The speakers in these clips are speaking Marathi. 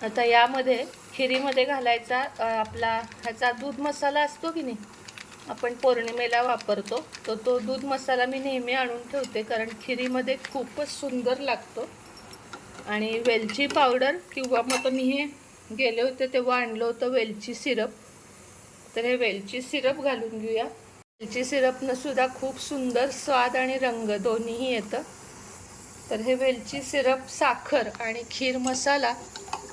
आता यामध्ये खिरीमध्ये घालायचा आपला ह्याचा दूध मसाला असतो की नाही आपण पौर्णिमेला वापरतो तर तो दूध मसाला मी नेहमी आणून ठेवते कारण खिरीमध्ये खूपच सुंदर लागतो. आणि वेलची पावडर किंवा मग तर मी हे गेले होते तेव्हा आणलं होतं वेलची सिरप. तर हे वेलची सिरप घालून घेऊया. वेलची सिरपनं सुद्धा खूप सुंदर स्वाद आणि रंग दोन्हीही येतं. तर हे वेलची सिरप साखर आणि खीर मसाला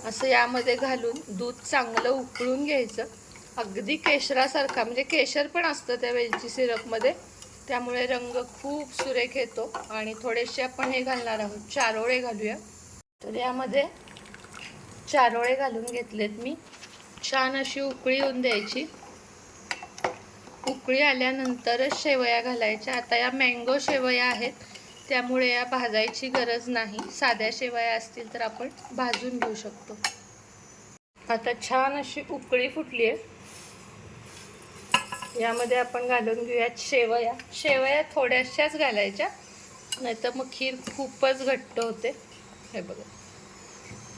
असं यामध्ये घालून दूध चांगलं उकळून घ्यायचं. अगदी केशरासारखा म्हणजे केशर पण असतं त्या वेलची सिरपमध्ये. त्यामुळे रंग खूप सुरेख येतो. आणि थोडेसे आपण हे घालणार आहोत. चारोळे घालूया. तर यामध्ये चारोळे घालून घेतलेत मी. छान अशी उकळी येऊन द्यायची. उकळी आल्यानंतरच शेवया घालायच्या. आता या मँगो शेवया आहेत. त्यामुळे या भाजायची गरज नाही. साध्या शेवया असतील तर आपण भाजून घेऊ शकतो. आता छान अशी उकळी फुटली आहे यामध्ये आपण घालून घेऊयात शेवया. शेवया थोड्याशाच घालायच्या नाहीतर मग खीर खूपच घट्ट होते. हे बघा.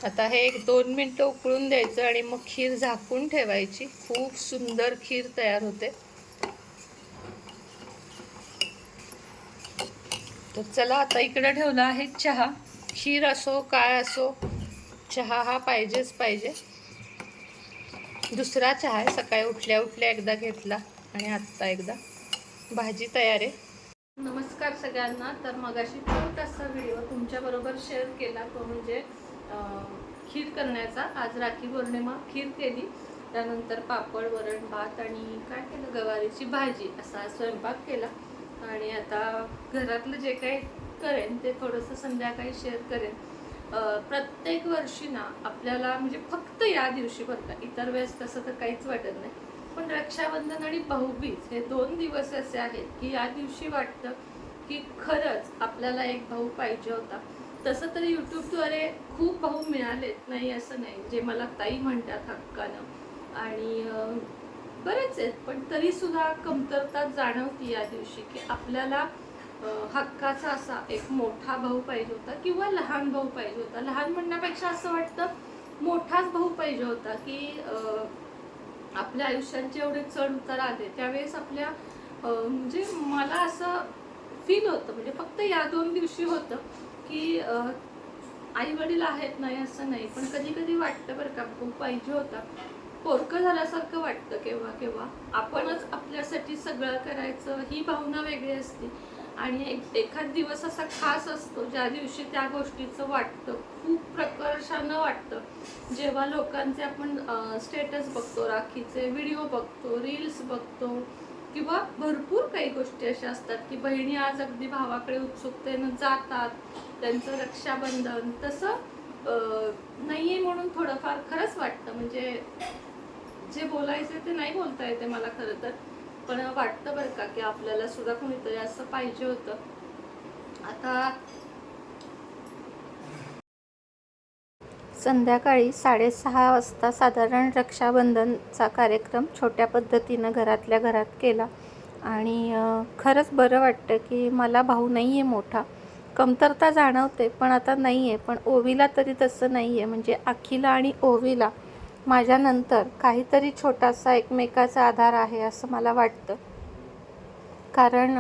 आता हे एक दोन मिनटं उकळून द्यायचं आणि मग खीर झाकून ठेवायची. खूप सुंदर खीर तयार होते. तर चला आता इकडं ठेवला आहे चहा. खीर असो काय असो चहा हा पाहिजेच पाहिजे. दुसरा चहा आहे सकाळी उठल्या उठल्या एकदा घेतला आणि आत्ता एकदा. भाजी तयार आहे. नमस्कार सगळ्यांना. तर मगाशी छोटासा व्हिडिओ तुमच्याबरोबर शेअर केला तो म्हणजे खीर करण्याचा. आज राखी पौर्णिमा खीर केली. त्यानंतर पापड वरण भात आणि काय केलं? गवारीची भाजी असा स्वयंपाक केला. आणि आता घरातलं जे काही करेन ते थोडंसं संध्याकाळी शेअर करेन. प्रत्येक वर्षी ना आपल्याला म्हणजे फक्त या दिवशी बरं का इतर वेळेस तसं तर काहीच वाटत नाही. पण रक्षाबंधन आणि भाऊबीज हे दोन दिवस असे आहेत की या दिवशी वाटतं की खरंच आपल्याला एक भाऊ पाहिजे होता. तसं तर यूट्यूबद्वारे खूप भाऊ मिळालेत नाही असं नाही जे मला ताई म्हणतात हक्कानं. आणि बरेच आहेत पण तरी सुद्धा कमतरता जाणवती या दिवशी की आपल्याला हक्काचा असा एक मोठा भाऊ पाहिजे होता किंवा लहान भाऊ पाहिजे होता. लहान म्हणण्यापेक्षा असं वाटतं मोठाच भाऊ पाहिजे होता की आपल्या आयुष्यात एवढे चढ उतार आले. त्यावेळेस आपल्या म्हणजे मला असं फील होतं म्हणजे फक्त या दोन दिवशी होतं की आई वडील आहेत नाही असं नाही पण कधी कधी वाटतं बरं का भाऊ पाहिजे होता. पोरकं झाल्यासारखं वाटतं केव्हा केव्हा. आपणच आपल्यासाठी सगळं करायचं ही भावना वेगळी असते. आणि एक एखाद दिवस असा खास असतो ज्या दिवशी त्या गोष्टीचं वाटतं खूप प्रकर्षानं वाटतं. जेव्हा लोकांचे आपण स्टेटस बघतो राखीचे व्हिडिओ बघतो रील्स बघतो किंवा भरपूर काही गोष्टी अशा असतात की बहिणी आज अगदी भावाकडे उत्सुकतेनं जातात त्यांचं रक्षाबंधन तसं नाही नाहीये म्हणून थोडंफार खरंच वाटतं. म्हणजे जे बोलायचे ते नाही बोलता येते मला खरं तर. पण वाटतं बरं का की आपल्याला सुद्धा कोणीतरी असं पाहिजे होतं. आता संध्याकाळी साडेसहा वाजता साधारण रक्षाबंधनचा कार्यक्रम छोट्या पद्धतीनं घरातल्या घरात केला. आणि खरंच बरं वाटतं की मला भाऊ नाही आहे मोठा. कमतरता जाणवते पण आता नाही आहे पण ओवीला तरी तसं नाही आहे म्हणजे अखिला आणि ओवीला माझ्यानंतर काहीतरी छोटासा एकमेकाचा आधार आहे असं मला वाटतं. कारण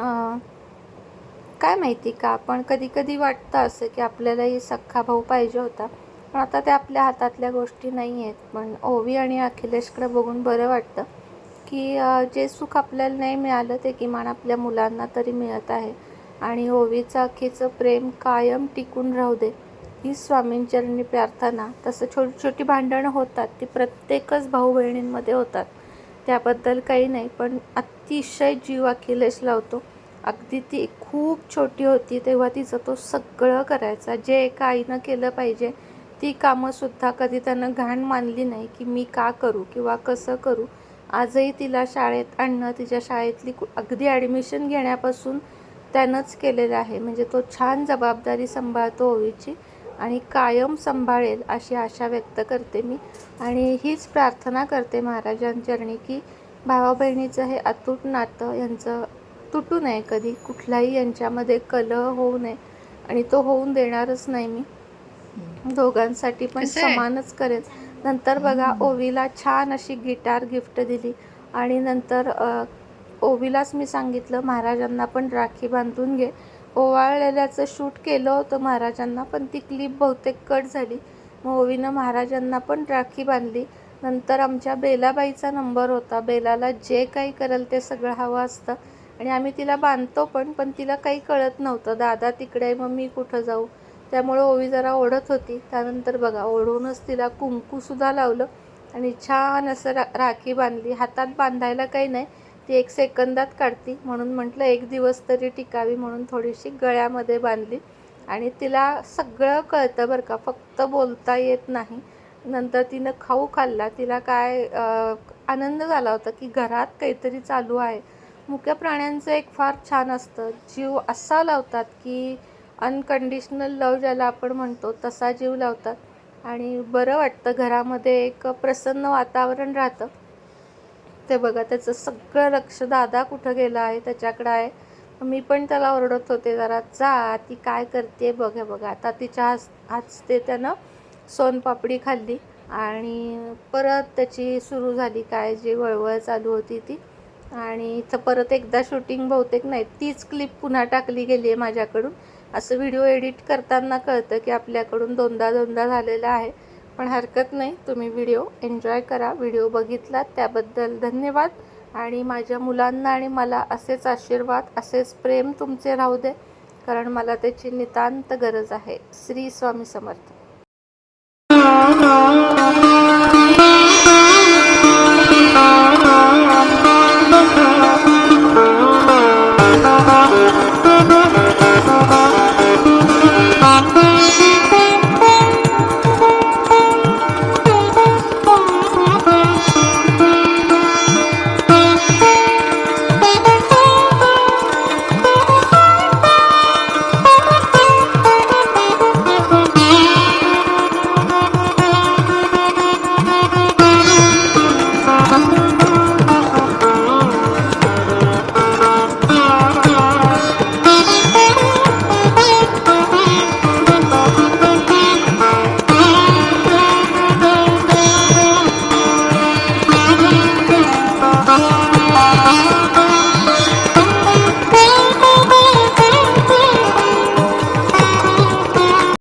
काय माहिती का आपण कधी कधी वाटतं असं की आपल्यालाही सख्खा भाऊ पाहिजे होता. पण आता ते आपल्या हातातल्या गोष्टी नाही आहेत. पण ओवी आणि अखिलेशकडे बघून बरं वाटतं की जे सुख आपल्याला नाही मिळालं ते किमान आपल्या मुलांना तरी मिळत आहे. आणि ओवीचं अखेचं प्रेम कायम टिकून राहू दे. ही स्वामींचरणी प्रार्थना तसं छोटी छोटी भांडणं होतात ती प्रत्येकच भाऊ बहिणींमध्ये होतात. त्याबद्दल काही नाही पण अतिशय जीव अखिलेश लावतो. अगदी ती खूप छोटी होती तेव्हा तिचं तो सगळं करायचा. जे एका आईनं केलं पाहिजे ती कामंसुद्धा कधी त्यानं घाण मानली नाही की मी का करू किंवा कसं करू. आजही तिला शाळेत आणणं तिच्या शाळेतली कु- अगदी ॲडमिशन घेण्यापासून त्यानंच केलेलं आहे. म्हणजे तो छान जबाबदारी सांभाळतो ओवीची. आणि कायम सांभाळेल अशी आशा व्यक्त करते मी. आणि हीच प्रार्थना करते महाराजांचरणी की भावा बहिणीचं हे अतूट नातं यांचं तुटू नये कधी. कुठलाही यांच्यामध्ये कलह होऊ नये आणि तो होऊन देणारच नाही मी. दोघांसाठी पण? समानच करेन नंतर बघा ओवीला छान अशी गिटार गिफ्ट दिली. आणि नंतर ओवीलाच मी सांगितलं महाराजांना पण राखी बांधून घे. ओवाळलेल्याचं शूट केलं होतं महाराजांना पण ती क्लिप बहुतेक कट झाली. मग ओवीनं महाराजांना पण राखी बांधली. नंतर आमच्या बेलाबाईचा नंबर होता. बेलाला जे काही करेल ते सगळं हवं असतं आणि आम्ही तिला बांधतो पण पण तिला काही कळत नव्हतं. दादा तिकडे आहे मग मी कुठं जाऊ? त्यामुळे ओवी जरा ओढत होती. त्यानंतर बघा ओढूनच तिला कुंकूसुद्धा लावलं आणि छान असं रा राखी बांधली. हातात बांधायला काही नाही. ती एक सेकंदात काढती. म्हणून म्हटलं एक दिवस तरी टिकावी म्हणून थोडीशी गळ्यामध्ये बांधली. आणि तिला सगळं कळतं बरं का फक्त बोलता येत नाही. नंतर तिनं खाऊ खाल्ला. तिला काय आनंद झाला होता की घरात काहीतरी चालू आहे. मुक्या प्राण्यांचं एक फार छान असतं. जीव असा लावतात की अनकंडिशनल लव ज्याला आपण म्हणतो तसा जीव लावतात. आणि बरं वाटतं. घरामध्ये एक प्रसन्न वातावरण राहतं. ते बघा त्याचं सगळं लक्ष दादा कुठं गेला आहे त्याच्याकडं आहे. मी पण त्याला ओरडत होते जरा जा ती काय करते बघा बघा. आता तिच्या हास हाचते त्यानं सोनपापडी खाल्ली आणि परत त्याची सुरू झाली काय जी वळवळ चालू होती ती. आणि इथं परत एकदा शूटिंग बहुतेक नाही तीच क्लिप पुन्हा टाकली गेली आहे माझ्याकडून. असं व्हिडिओ एडिट करताना कळतं की आपल्याकडून दोनदा दोनदा झालेलं आहे. पण हरकत नाही. तुम्ही व्हिडिओ एन्जॉय करा. व्हिडिओ बघितलात त्याबद्दल धन्यवाद. आणि माझ्या मुलांना आणि मला असेच आशीर्वाद असेच प्रेम तुमचे राहू दे कारण मला त्याची नितांत गरज आहे. श्री स्वामी समर्थ.